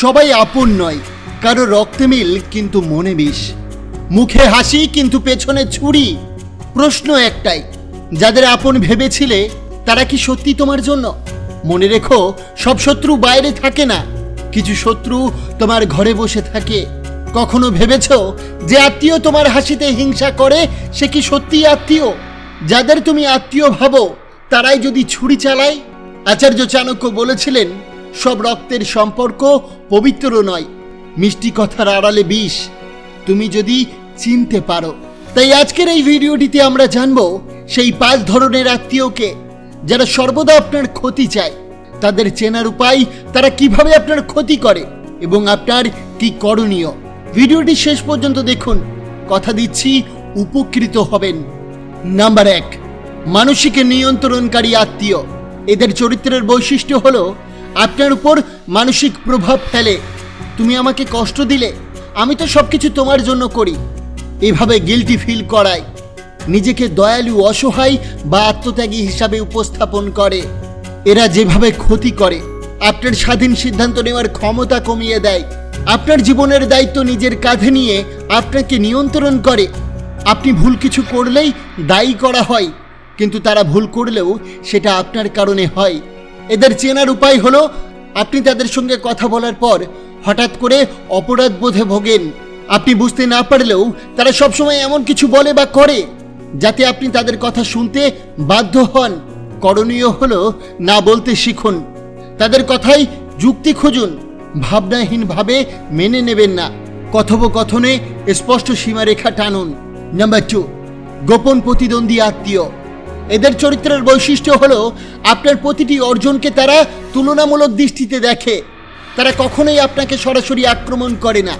সবাই আপন নয়। কারও রক্তে মিল কিন্তু মনে বিষ। মুখে হাসি কিন্তু পেছনে ছুরি। প্রশ্ন একটাই, যাদের আপন ভেবেছিলে তারা কি সত্যি তোমার জন্য? মনে রেখো, সব শত্রু বাইরে থাকে না। কিছু শত্রু তোমার ঘরে বসে থাকে। কখনো ভেবেছ যে আত্মীয় তোমার হাসিতে হিংসা করে, সে কি সত্যিই আত্মীয়? যাদের তুমি আত্মীয় ভাবো, তারাই যদি ছুরি চালায়? আচার্য চাণক্য বলেছিলেন সব রক্তের সম্পর্ক পবিত্র নয়। মিষ্টি কথার আড়ালে বিষ। তুমি যদি চিনতে পারো। তাই আজকের এই ভিডিওটিতে আমরা জানব সেই পাঁচ ধরনের আত্মীয়কে যারা সর্বদা আপনার ক্ষতি চায়। তাদের চেনার উপায় তারা কীভাবে আপনার ক্ষতি করে এবং আপনার কি করণীয়। ভিডিওটি শেষ পর্যন্ত দেখুন। কথা দিচ্ছি, উপকৃত হবেন। নাম্বার এক, মানসিক নিয়ন্ত্রণকারী আত্মীয়। এদের চরিত্রের বৈশিষ্ট্য হলো আপনার উপর মানসিক প্রভাব ফেলে। তুমি আমাকে কষ্ট দিলে। আমি তো সব কিছু তোমার জন্য করি। এভাবে গিলটি ফিল করায়। নিজেকে দয়ালু, অসহায় বা আত্মত্যাগী হিসাবে উপস্থাপন করে। এরা যেভাবে ক্ষতি করে, আপনার স্বাধীন সিদ্ধান্ত নেওয়ার ক্ষমতা কমিয়ে দেয়। আপনার জীবনের দায়িত্ব নিজের কাঁধে নিয়ে আপনাকে নিয়ন্ত্রণ করে। আপনি ভুল কিছু করলেই দায়ী করা হয়, কিন্তু তারা ভুল করলেও সেটা আপনার কারণে হয়। এদের চেনার উপায় হলো, আপনি তাদের সঙ্গে কথা বলার পর হঠাৎ করে অপরাধ বোধে ভোগেন। আপনি বুঝতে না পারলেও তারা সবসময় এমন কিছু বলে বা করে, যাতে আপনি তাদের কথা শুনতে বাধ্য হন। করণীয় হলো না বলতে শিখুন। তাদের কথাই যুক্তি খুঁজুন। ভাবনাহীনভাবে মেনে নেবেন না। কথোপকথনে স্পষ্ট সীমারেখা টানুন। নাম্বার টু গোপন প্রতিদ্বন্দ্বী আত্মীয়। এদের চরিত্রের বৈশিষ্ট্য হলো, আপনার প্রতিটি অর্জনকে তারা তুলনামূলক দৃষ্টিতে দেখে। তারা কখনোই আপনাকে সরাসরি আক্রমণ করে না,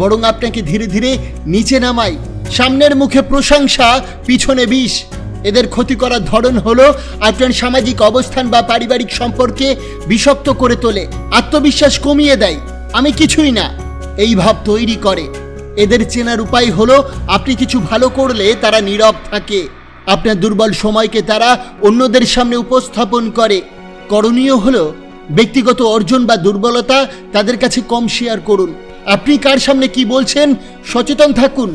বরং আপনাকে ধীরে ধীরে নিচে নামায়। সামনের মুখে প্রশংসা, পিছনে বিষ। এদের ক্ষতি করার ধরন হলো, আপনার সামাজিক অবস্থান বা পারিবারিক সম্পর্কে বিষাক্ত করে তোলে, আত্মবিশ্বাস কমিয়ে দেয়। আমি কিছুই না, এই ভাব তৈরি করে। এদের চেনার উপায় হলো, আপনি কিছু ভালো করলে তারা নীরব থাকে। আপনার দুর্বল সময়কে তারা অন্যদের সামনে উপস্থাপন করে। করণীয় হলো, ব্যক্তিগত অর্জন বা দুর্বলতা তাদের কাছে কম শেয়ার করুন। আপনি কার সামনে কি বলছেন, সচেতন থাকুন।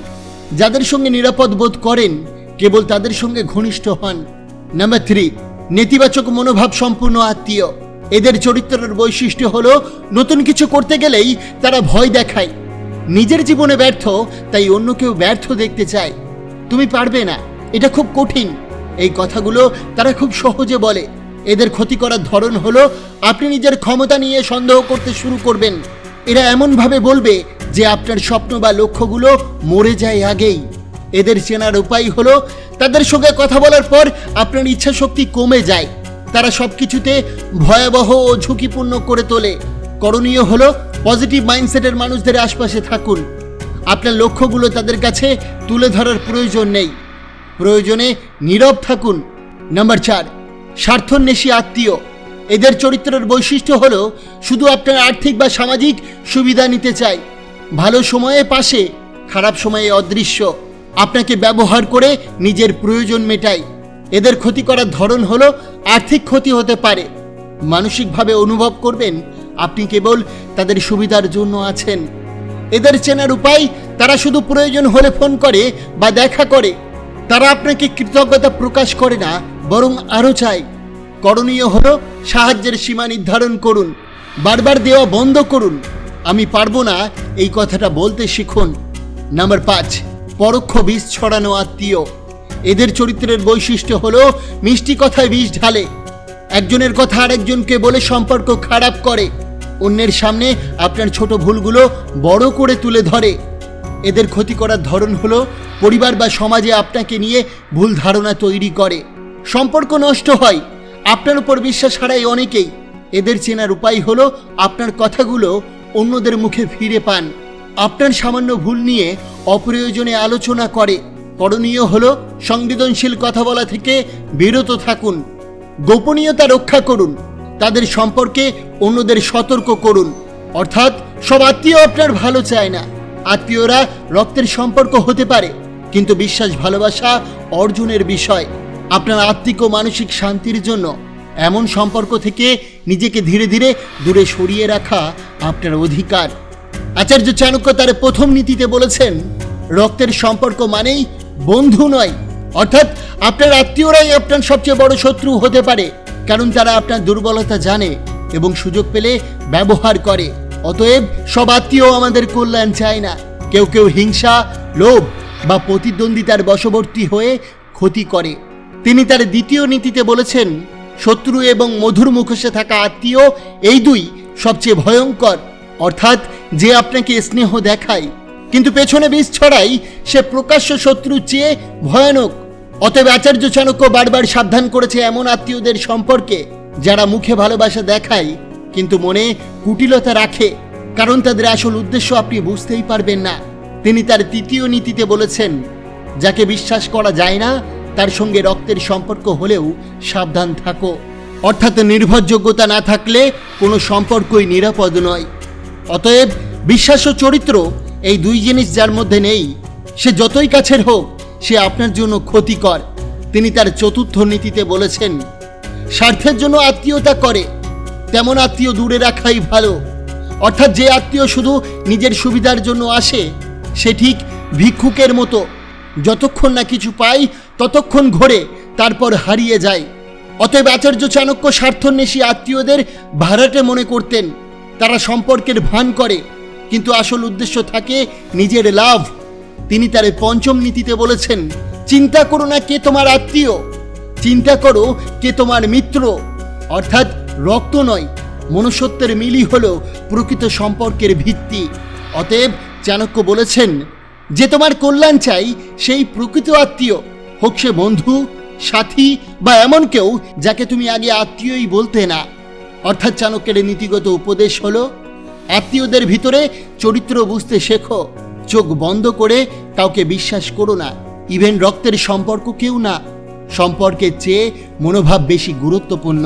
যাদের সঙ্গে নিরাপদ বোধ করেন, কেবল তাদের সঙ্গে ঘনিষ্ঠ হন। নাম্বার থ্রি নেতিবাচক মনোভাব সম্পূর্ণ আত্মীয়। এদের চরিত্রের বৈশিষ্ট্য হলো, নতুন কিছু করতে গেলেই তারা ভয় দেখায়। নিজের জীবনে ব্যর্থ, তাই অন্য কেউ ব্যর্থ দেখতে চায়। তুমি পারবে না। এটা খুব কঠিন। এই কথাগুলো তারা খুব সহজে বলে। এদের ক্ষতি করার ধরন হলো, আপনি নিজের ক্ষমতা নিয়ে সন্দেহ করতে শুরু করবেন। এরা এমনভাবে বলবে যে আপনার স্বপ্ন বা লক্ষ্যগুলো মরে যায় আগেই। এদের চেনার উপায় হলো, তাদের সঙ্গে কথা বলার পর আপনার ইচ্ছা শক্তি কমে যায়। তারা সব কিছুতে ভয়াবহ ও ঝুঁকিপূর্ণ করে তোলে। করণীয় হলো পজিটিভ মাইন্ডসেটের মানুষদের আশপাশে থাকুন। আপনার লক্ষ্যগুলো তাদের কাছে তুলে ধরার প্রয়োজন নেই। প্রয়োজনে নীরব থাকুন। নাম্বার চার, স্বার্থন্বেষী আত্মীয়। এদের চরিত্রের বৈশিষ্ট্য হল, শুধু আপনার আর্থিক বা সামাজিক সুবিধা নিতে চায় ভালো সময়ে পাশে, খারাপ সময়ে অদৃশ্য। আপনাকে ব্যবহার করে নিজের প্রয়োজন মেটায় এদের ক্ষতি করার ধরন হলো, আর্থিক ক্ষতি হতে পারে। মানসিকভাবে অনুভব করবেন, আপনি কেবল তাদের সুবিধার জন্য আছেন। এদের চেনার উপায়, তারা শুধু প্রয়োজন হলে ফোন করে বা দেখা করে। তারা আপনাকে কৃতজ্ঞতা প্রকাশ করে না, বরং আরও চায়। করণীয় হলো সাহায্যের সীমা নির্ধারণ করুন, বারবার দেওয়া বন্ধ করুন। আমি পারব না এই কথাটা বলতে শিখুন। নাম্বার পাঁচ, পরোক্ষ বিষ ছড়ানো আত্মীয়। এদের চরিত্রের বৈশিষ্ট্য হলো মিষ্টি কথায় বিষ ঢালে। একজনের কথা আরেকজনকে বলে সম্পর্ক খারাপ করে। অন্যের সামনে আপনার ছোট ভুলগুলো বড় করে তুলে ধরে। এদের ক্ষতি করার ধরন হলো, পরিবার বা সমাজে আপনাকে নিয়ে ভুল ধারণা তৈরি করে। সম্পর্ক নষ্ট হয়, আপনার উপর বিশ্বাস হারায় অনেকেই। এদের চেনার উপায় হলো, আপনার কথাগুলো অন্যদের মুখে ফিরে পান। আপনার সামান্য ভুল নিয়ে অপ্রয়োজনে আলোচনা করে। করণীয় হলো, সংবেদনশীল কথা বলা থেকে বিরত থাকুন। গোপনীয়তা রক্ষা করুন। তাদের সম্পর্কে অন্যদের সতর্ক করুন। অর্থাৎ, সব আত্মীয় আপনার ভালো চায় না। আত্মীয়রা রক্তের সম্পর্ক হতে পারে, কিন্তু বিশ্বাস ভালোবাসা অর্জনের বিষয়। আপনার আত্মিক ও মানসিক শান্তির জন্য এমন সম্পর্ক থেকে নিজেকে ধীরে ধীরে দূরে সরিয়ে রাখা আপনার অধিকার। আচার্য চাণক্য তার প্রথম নীতিতে বলেছেন, রক্তের সম্পর্ক মানেই বন্ধু নয়, অর্থাৎ আপনার আত্মীয়রাই আপনার সবচেয়ে বড় শত্রু হতে পারে, কারণ তারা আপনার দুর্বলতা জানে এবং সুযোগ পেলে ব্যবহার করে। অতএব সব আত্মীয় আমাদের কল্যাণ চায় না। কেউ কেউ হিংসা, লোভ বা প্রতিদ্বন্দ্বিতার বশবর্তী হয়ে ক্ষতি করে। তিনি তার দ্বিতীয় নীতিতে বলেছেন, শত্রু এবং মধুর মুখোশে থাকা আত্মীয় এই দুই সবচেয়ে ভয়ঙ্কর। অর্থাৎ যে আপনাকে স্নেহ দেখায়, কিন্তু পেছনে বিষ ছড়াই সে প্রকাশ্য শত্রুর চেয়ে ভয়ানক। অতএব আচার্য চাণক্য বারবার সাবধান করেছে এমন আত্মীয়দের সম্পর্কে, যারা মুখে ভালোবাসা দেখায় কিন্তু মনে কুটিলতা রাখে, কারণ তাদের আসল উদ্দেশ্য আপনি বুঝতেই পারবেন না। তিনি তার তৃতীয় নীতিতে বলেছেন, যাকে বিশ্বাস করা যায় না, তার সঙ্গে রক্তের সম্পর্ক হলেও সাবধান থাকো। অর্থাৎ নির্ভরযোগ্যতা না থাকলে কোনো সম্পর্কই নিরাপদ নয়। অতএব বিশ্বাস ও চরিত্র এই দুই জিনিস যার মধ্যে নেই। সে যতই কাছের হোক, সে আপনার জন্য ক্ষতিকর। তিনি তার চতুর্থ নীতিতে বলেছেন, স্বার্থের জন্য আত্মীয়তা করে তেমন আত্মীয় দূরে রাখাই ভালো। অর্থাৎ যে আত্মীয় শুধু নিজের সুবিধার জন্য আসে, সে ঠিক ভিক্ষুকের মতো। যতক্ষণ না কিছু পাই, ততক্ষণ ঘোরে, তারপর হারিয়ে যায়। অতএব আচার্য চাণক্য স্বার্থন্বেষী আত্মীয়দের ভাড়াটে মনে করতেন, তারা সম্পর্কের ভান করে। কিন্তু আসল উদ্দেশ্য থাকে নিজের লাভ। তিনি তার পঞ্চম নীতিতে বলেছেন, চিন্তা করো না কে তোমার আত্মীয়, চিন্তা করো কে তোমার মিত্র। অর্থাৎ রক্ত নয়, মনুষ্যত্বের মিলই হল প্রকৃত সম্পর্কের ভিত্তি। অতএব চাণক্য বলেছেন যে তোমার কল্যাণ চাই, সেই প্রকৃত আত্মীয়, হোক সে বন্ধু, সাথী বা এমন কেউ যাকে তুমি আগে আত্মীয়ই বলতে না। অর্থাৎ চাণক্যের নীতিগত উপদেশ হলো, আত্মীয়দের ভিতরে চরিত্র বুঝতে শেখো, চোখ বন্ধ করে কাউকে বিশ্বাস করো না। ইভেন রক্তের সম্পর্ক কেউ না, সম্পর্কের চেয়ে মনোভাব বেশি গুরুত্বপূর্ণ।